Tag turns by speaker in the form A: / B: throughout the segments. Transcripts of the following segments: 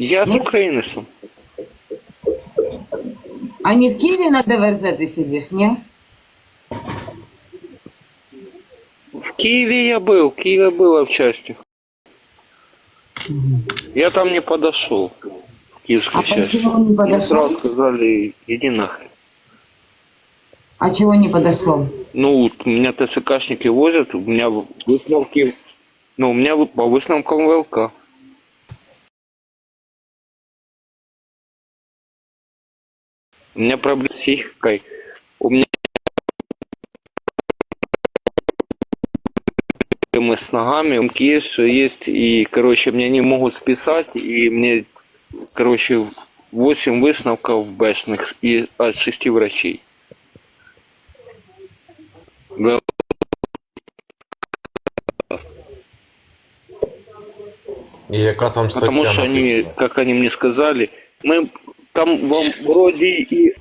A: Я з України сам.
B: А не в Киеве на ДВРЗ ты сидишь, не?
A: В Киеве я был, в Киеве было в части. Я там не подошел. В киевской
B: А
A: части. Мне сразу сказали, иди нахрен.
B: А чего не подошел?
A: Ну, вот меня ТЦКшники возят, у меня выставки, ну, у меня по выставкам ВЛК. У меня проблемы с психикой. У меня проблемы с ногами, у есть, все есть, и, короче, меня не могут списать, и мне, короче, 8 выставков бэшных и от 6 врачей. ВЛК.
C: І яка там стаття
A: Потому что они,
C: написана?
A: как они мне сказали, мы там вам вроде и,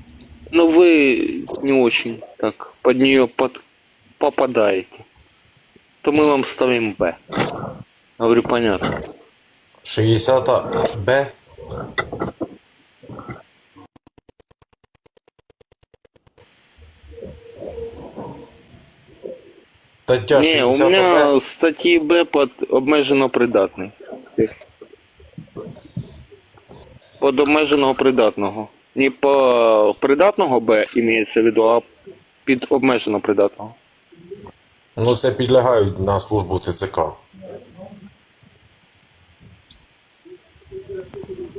A: но вы не очень так под нее под, попадаете. То мы вам ставим Б. Говорю, понятно.
C: 60 Б. Стаття
A: Не, у
C: 60 Б.
A: меня статьи Б под обмежено придатний. Под обмеженого придатного. Не по придатного Б имеется в виду, а під обмежено придатного.
C: Ну це підлягають на службу ТЦК.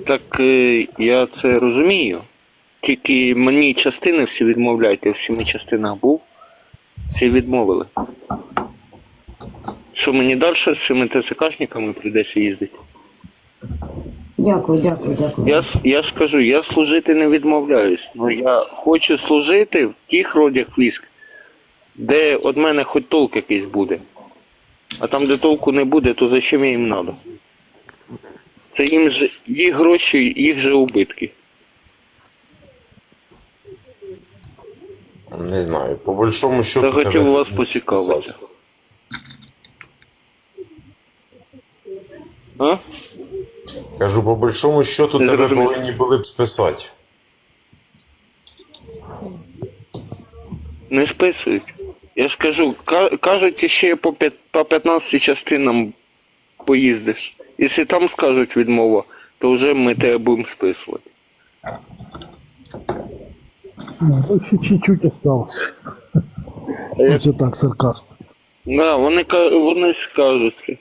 A: Так е, я це розумію. Тільки мені частини всі відмовляють, я в семи частинах був, всі відмовили. Що мені далі з цими ТСКшниками прийдеться їздити?
B: Дякую, дякую, дякую.
A: Я, с- я ж кажу, я служити не відмовляюсь. Ну я хочу служити в тих родях військ, де від мене хоч толк якийсь буде. А там, де толку не буде, то зачем я їм треба? Це їм же їх гроші, їх же убитки.
C: Не знаю. По большому счету.
A: Захотів
C: тебе
A: у вас
C: не
A: поцікавитися. А?
C: Кажу, по большому счету тебе
A: зрозумів.
C: повинні були б списати.
A: Не списують. Я ж кажу, ка- кажуть, ще по, п'ят- по 15 частинам поїздиш. Якщо там скажуть відмова, то вже ми тебе будемо списувати.
D: Ну, Еще чуть-чуть осталось. Это так, сарказм.
A: Да, вони, ка- вони скажуть це.